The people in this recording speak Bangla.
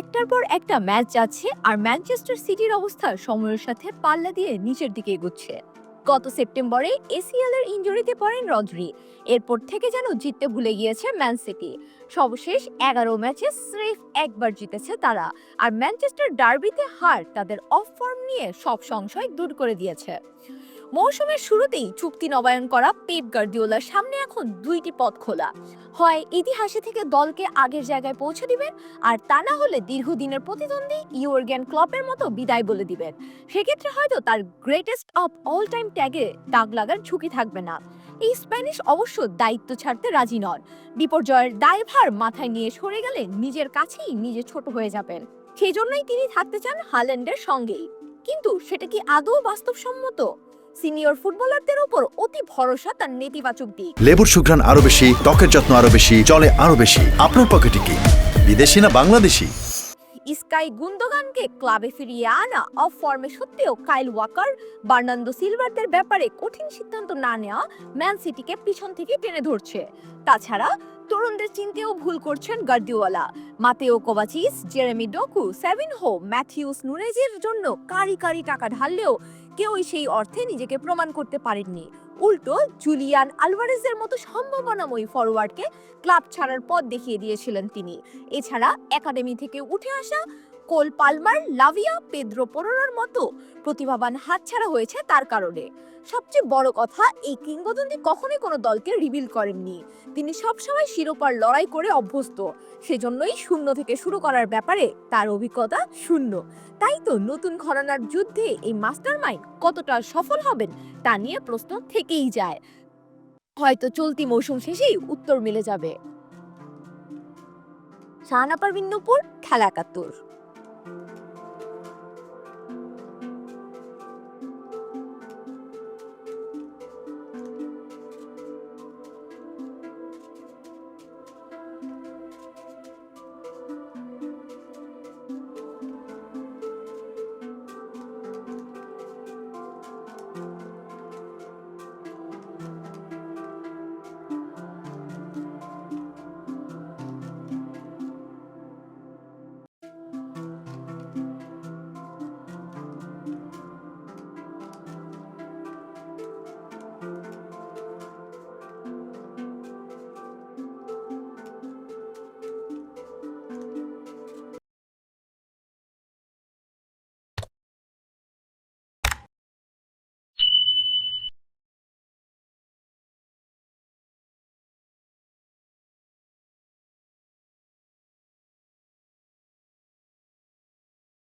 একটার পর একটা ম্যাচ যাচ্ছে আর ম্যানচেস্টার সিটির অবস্থা সময়ের সাথে পাল্লা দিয়ে নিচের দিকে এগুচ্ছে। গত সেপ্টেম্বরে এসিএল এর ইনজুরিতে পড়েন রদ্রি। এরপর থেকে যেন জিততে ভুলে গিয়েছে ম্যান সিটি। সর্বশেষ এগারো ম্যাচে স্রেফ একবার জিতেছে তারা আর ম্যানচেস্টার ডার্বিতে হার তাদের অফ ফর্ম নিয়ে সব সংশয় দূর করে দিয়েছে। মৌসুমের শুরুতেই চুক্তি নবায়ন করা পেপ গার্দিওলার সামনে এখন দুইটি পথ খোলা। হয় ইতিহাসে থেকে দলকে আগের জায়গায় পৌঁছে দিবেন, আর তা না হলে দীর্ঘদিনের প্রতিদ্বন্দ্বী ইউরগেন ক্লপের মতো বিদায় বলে দিবেন। সেক্ষেত্রে হয়তো তার গ্রেটেস্ট অফ অল টাইম ট্যাগে দাগ লাগার ঝুঁকি থাকবে না। এই স্প্যানিশ অবশ্য দায়িত্ব ছাড়তে রাজি নন। বিপর্যয়ের দায়ভার মাথায় নিয়ে সরে গেলে নিজের কাছেই নিজে ছোট হয়ে যাবেন। সেই জন্যই তিনি থাকতে চান হাল্যান্ডের সঙ্গেই। কিন্তু সেটা কি আদৌ বাস্তবসম্মত? সিনিয়র ফুটবলারদের উপর অতি ভরসা তার নেতিবাচক দিক। লেবুর সুঘ্রাণ আরও বেশি ত্বকের যত্ন আরও বেশি চলে আরও বেশি। আপনার পকেটে কি? বিদেশি না বাংলাদেশি? স্কাই গুন্দোগানকে ক্লাবে ফিরিয়ে আনা অফ ফর্মে সত্ত্বেও কাইল ওয়াকার বার্নান্দো সিলভারদের ব্যাপারে কঠিন সিদ্ধান্ত না নেওয়া ম্যান সিটিকে পিছন থেকে টেনে ধরছে। তাছাড়া তরুণদের চিনতেও ভুল করছেন Guardiola. Mateo Kovacic, Jeremy Doku, Savinho, Matheus নুনেজের জন্য কারি কারি টাকা ঢাললেও কেউই সেই অর্থে নিজেকে প্রমাণ করতে পারেননি। উল্টো, জুলিয়ান আলভারেজের মতো সম্ভাবনাময়ী ফরওয়ার্ডকে ক্লাব ছাড়ার পথ দেখিয়ে দিয়েছিলেন তিনি। এছাড়া একাডেমি থেকে উঠে আসা কোল পালমার, লাভিয়া, পেদ্রো পোরোর মতো প্রতিভাবান হাতছাড়া হয়েছে তার কারণে। সবচেয়ে বড় কথা, এই কিংবদন্তি কখনোই কোনো দলকে রিভিল করেননি। তিনি সবসময় শিরোপার লড়াই করে অভ্যস্ত। সেজন্যই শূন্য থেকে শুরু করার ব্যাপারে তার অভিজ্ঞতা শূন্য। তাই তো নতুন ঘরানার যুদ্ধে এই মাস্টার মাইন্ড কতটা সফল হবেন তা নিয়ে প্রশ্ন থেকেই যায়। হয়তো চলতি মৌসুম শেষেই উত্তর মিলে যাবে। শাহানা নূপুর, খেলা একাত্তর।